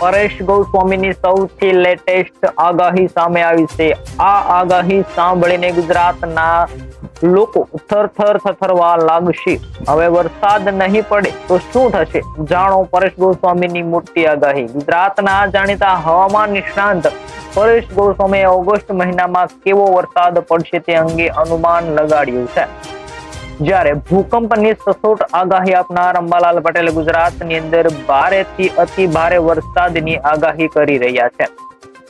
પરેશ ગોસ્વામીની સૌથી લેટેસ્ટ આગાહી સામે આવી છે. આ આગાહી સાંભળીને ગુજરાતના લોકો થરથર થથરવા લાગશે. હવે વરસાદ નહીં પડે તો શું થશે? જાણો પરેશ ગોસ્વામીની મોટી આગાહી. ગુજરાતના જાણીતા હવામાન નિષ્ણાંત પરેશ ગોસ્વામીએ ઓગસ્ટ મહિનામાં કેવો વરસાદ પડશે તે અંગે અનુમાન લગાડ્યું છે. જ્યારે ભૂકંપની સચોટ આગાહી આપનાર અંબાલાલ પટેલ ગુજરાતની અંદર ભારેથી અતિ ભારે વરસાદની આગાહી કરી રહ્યા છે.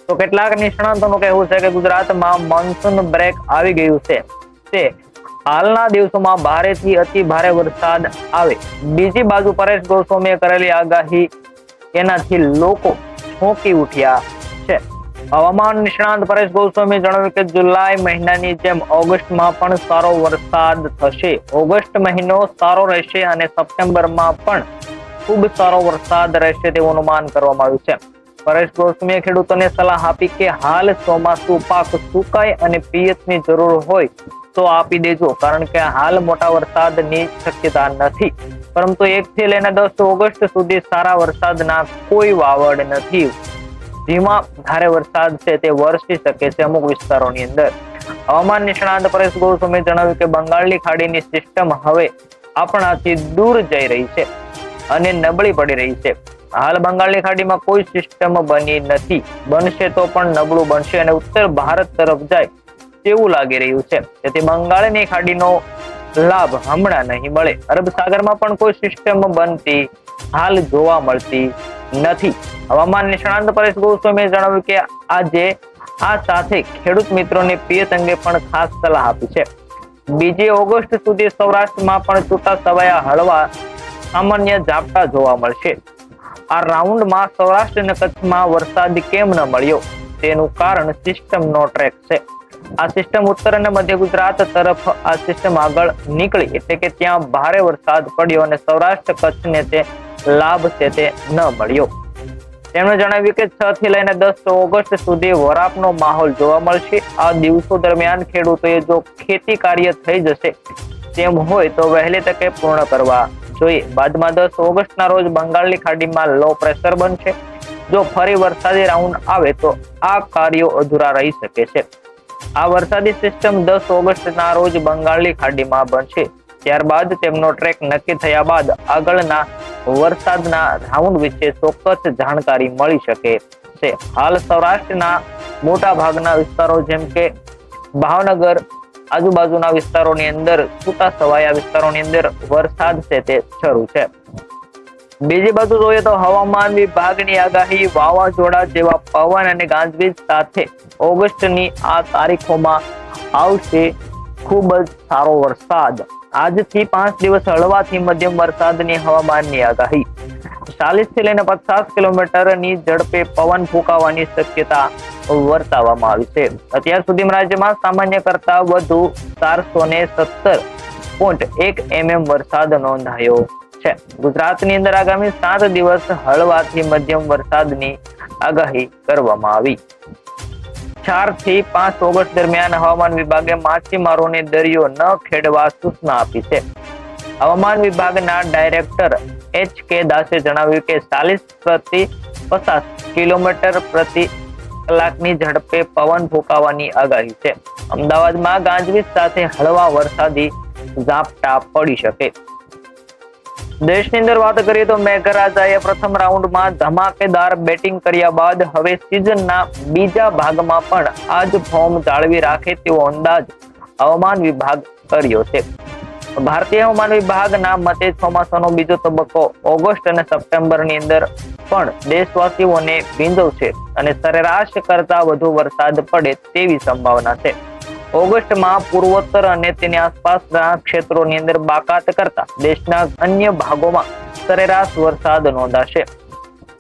તો કેટલાક નિષ્ણાંતોનું કહેવું છે કે ગુજરાતમાં મોન્સૂન બ્રેક આવી ગયું છે. તે હાલના દિવસોમાં ભારેથી અતિ ભારે વરસાદ આવે. બીજી બાજુ પરેશ ગોસ્વામીએ કરેલી આગાહી એનાથી લોકો ચોંકી ઉઠ્યા હવામાન નિષ્ણાંત પરેશ ગોસ્વામીએ જણાવ્યું કે જુલાઈ મહિનાની જેમ ઓગસ્ટમાં પણ સારો વરસાદ થશે. ઓગસ્ટ મહિનો સારો રહેશે અને સપ્ટેમ્બરમાં પણ ખૂબ સારો વરસાદ રહેશે તેવું અનુમાન કરવામાં આવ્યું છે. પરેશ ગોસ્વામીએ ખેડૂતોને સલાહ આપી કે હાલ ચોમાસું પાક સુકાય અને પિયતની જરૂર હોય તો આપી દેજો, કારણ કે હાલ મોટા વરસાદની શક્યતા નથી. પરંતુ એક થી લઈને દસ ઓગસ્ટ સુધી સારા વરસાદના કોઈ વાવડ નથી. જેમાં ભારે વરસાદ છે તે વરસી શકે છે અમુક વિસ્તારોની અંદર. હવામાન નિષ્ણાંત પરેશ ગોસ્વામીએ જણાવ્યું કે બંગાળની ખાડીની સિસ્ટમ હવે આપણાથી દૂર જઈ રહી છે અને નબળી પડી રહી છે. હાલ બંગાળની ખાડીમાં કોઈ સિસ્ટમ બની નથી. બનશે તો પણ નબળું બનશે અને ઉત્તર ભારત તરફ જાય તેવું લાગી રહ્યું છે. તેથી બંગાળની ખાડીનો લાભ હમણાં નહીં મળે. અરબ સાગરમાં પણ કોઈ સિસ્ટમ બનતી હાલ જોવા મળતી નથી. હવામાન નિષ્ણાંત પરેશ ગોસ્વામીએ જણાવ્યું કે આજે આ સાથે ખેડૂત મિત્રોને પિયત અંગે પણ ખાસ સલાહ આપી છે. બીજી ઓગસ્ટ સુધી સૌરાષ્ટ્રમાં પણ છૂટા છવાયા હળવા સામાન્ય ઝાપટા જોવા મળશે. આ રાઉન્ડમાં સૌરાષ્ટ્ર અને કચ્છમાં વરસાદ કેમ ન મળ્યો? તેનું કારણ સિસ્ટમનો ટ્રેક છે. આ સિસ્ટમ ઉત્તર અને મધ્ય ગુજરાત તરફ આ સિસ્ટમ આગળ નીકળી એટલે કે ત્યાં ભારે વરસાદ પડ્યો અને સૌરાષ્ટ્ર, કચ્છને તે લાભ છે તે ન મળ્યો. તેમણે જણાવ્યું કે છ થી લઈને દસ ઓગસ્ટ સુધી વરાપનો માહોલ જોવા મળશે. આ દિવસો દરમિયાન ખેડૂતોએ જો ખેતી કાર્ય થઈ જશે તેમ હોય તો વહેલી તકે પૂર્ણ કરવા જોઈએ. બાદમાં દસ ઓગસ્ટના રોજ બંગાળની ખાડીમાં લો પ્રેશર બનશે. જો ફરી વરસાદી રાઉન્ડ આવે તો આ કાર્યો અધૂરા રહી શકે છે. આ વરસાદી સિસ્ટમ દસ ઓગસ્ટના રોજ બંગાળની ખાડીમાં બનશે. ત્યારબાદ તેમનો ટ્રેક નક્કી થયા બાદ આગળના વરસાદના રાઉન્ડ વિશે ચોક્કસ જાણકારી મળી શકે છે. હાલ સૌરાષ્ટ્રના મોટા ભાગના વિસ્તારો જેમ કે ભાવનગર, આજુબાજુના વિસ્તારોની અંદર છૂટા છવાયા વિસ્તારોની અંદર વરસાદ છે તે શરૂ છે. બીજી બાજુ જોઈએ તો હવામાન વિભાગની આગાહી વાવાઝોડા જેવા પવન અને ગાજવીજ સાથે ઓગસ્ટની આ તારીખોમાં આવશે ખૂબ જ સારો વરસાદ. આજથી પાંચ દિવસ હળવાથી મધ્યમ વરસાદની હવામાનની આગાહી. ચાલીસથી લઈને પચાસ કિલોમીટરની ઝડપે પવન ફૂંકાવાની શક્યતા વર્તાવવામાં આવી છે. અત્યાર સુધીમાં રાજ્યમાં સામાન્ય કરતા વધુ ચારસો ને સત્તર પોઈન્ટ એક એમએમ વરસાદ નોંધાયો છે. ગુજરાતની અંદર આગામી સાત દિવસ હળવાથી મધ્યમ વરસાદની આગાહી કરવામાં આવી. ચારથી પાંચ ઓગસ્ટ દરમિયાન હવામાન વિભાગે માછીમારોને દરિયો ન ખેડવા સૂચના આપી છે. હવામાન વિભાગના ડાયરેક્ટર એચ કે દાસે જણાવ્યું કે ચાલીસ પ્રતિ પચાસ કિલોમીટર પ્રતિ કલાકની ઝડપે પવન ફૂંકાવાની આગાહી છે. અમદાવાદમાં ગાજવીજ સાથે હળવા વરસાદી ઝાપટા પડી શકે. દેશની અંદર વાત કરીએ તો મેઘરાજાએ પ્રથમ રાઉન્ડમાં ધમાકેદાર બેટિંગ કર્યા બાદ હવે સિઝનના બીજા ભાગમાં પણ આ જ ફોર્મ જાળવી રાખે તેવો અંદાજ હવામાન વિભાગ કર્યો છે. ભારતીય હવામાન વિભાગના મતે ચોમાસાનો બીજો તબક્કો ઓગસ્ટ અને સપ્ટેમ્બરની અંદર પણ દેશવાસીઓને ભીંજવશે અને સરેરાશ કરતા વધુ વરસાદ પડે તેવી સંભાવના છે. ઓગસ્ટમાં પૂર્વોત્તર અને તેની આસપાસના ક્ષેત્રોની અંદર બાકાત કરતા દેશના અન્ય ભાગોમાં સરેરાશ વરસાદ નોંધાશે.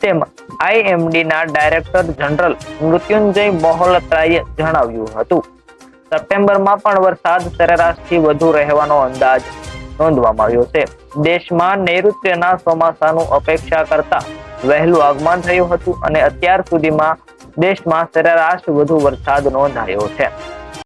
તેમ આઈએમડી ના ડાયરેક્ટર જનરલ મૃત્યુંજય મોહલત્રાએ જણાવ્યું હતું. સપ્ટેમ્બરમાં પણ વરસાદ સરેરાશથી વધુ રહેવાનો અંદાજ નોંધવામાં આવ્યો છે. દેશમાં નૈઋત્યના ચોમાસાનું અપેક્ષા કરતા વહેલું આગમન થયું હતું અને અત્યાર સુધીમાં દેશમાં સરેરાશ વધુ વરસાદ નોંધાયો છે.